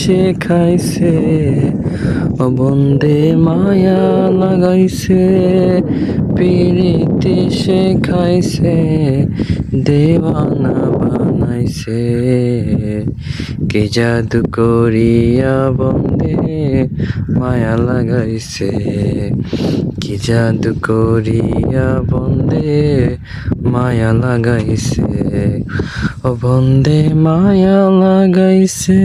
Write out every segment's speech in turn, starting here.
শেখাইছে, ও বন্দে মায়া লাগাইছে, পিরিতি শেখাইছে, দেওয়ানা বানাইছে। কে জাদু করিয়া বন্দে মায়া লাগাইছে, কি জাদু করিয়া বন্দে মায়া লাগাইছে। বন্দে মায়া লাগাইছে,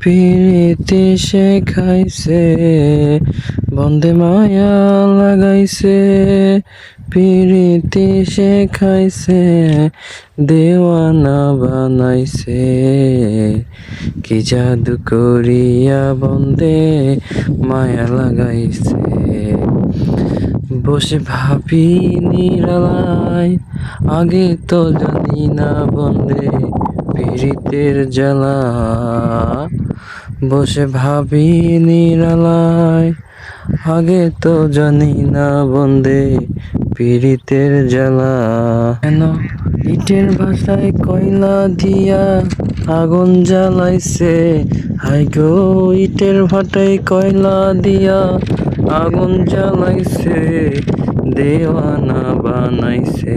পিরিতি শেখাইছে বন্দে মায়া লাগাইছে, পিরিতি শেখাইছে দেওয়ানা বানাইছে। কি জাদু করিয়া বন্দে মায়া লাগাইছে। বসে ভাবি নিরালায়, আগে তো জানি না বন্দে পীড়িতের জ্বালা। বসে ভাবি নিরালায়, আগে তো জানি না বন্দে পীড়িতের জ্বালা। কেন ইটের ভাষায় কয়লা দিয়া আগুন জ্বালাইছে? হাই গো, ইটের ভাটায় কয়লা দিয়া আগুন জ্বালাইছে। দেওয়ানা বানাইছে।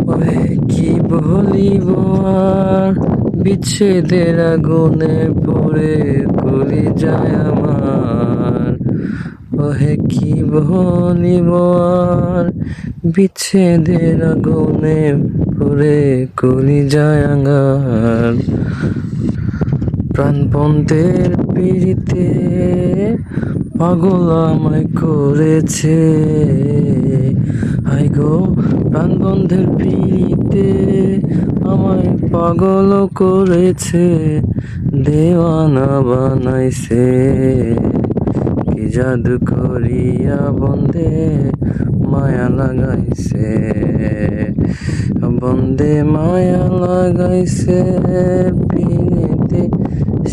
কি বলিব আর? বিচ্ছেদের আগুনে পড়ে কলি যায় আমার। ওহে কি বলিব আর? বিচ্ছেদের আগুনে পড়ে কলি যায় আঙ্গার প্রাণবন্ধের পিড়িতে পাগল আমায় করেছে। হাই গো, প্রাণবন্ধের পিড়িতে আমায় পাগল করেছে, দেওয়ানা বানাইছে। কি জাদু করিয়া বন্দে মায়া লাগাইছে। বন্দে মায়া লাগাইছে পিনিতে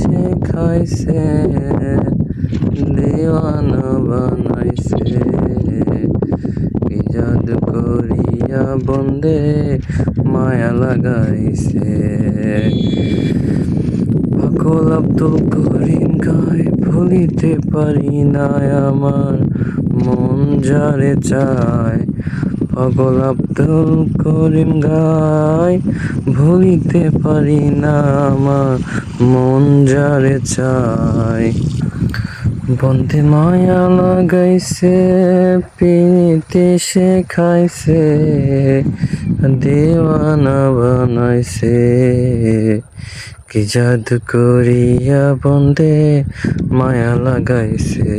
শেখাইছে, দেওয়ানা বানাইছে কি জাদু বন্দে মায়া লাগাইছে। পাগল আব্দুল করিম গায় ভুলিতে পারি না আমার মন যারে চায়। পাগল আব্দুল করিম গায় ভুলিতে পারি না আমার মন যারে চায়। বন্দে মায়া লাগাইছে পিনিতে শেখাইছে দেওয়ানা বানাইছে। কি জাদু করিয়া বন্ধে মায়া লাগাইছে।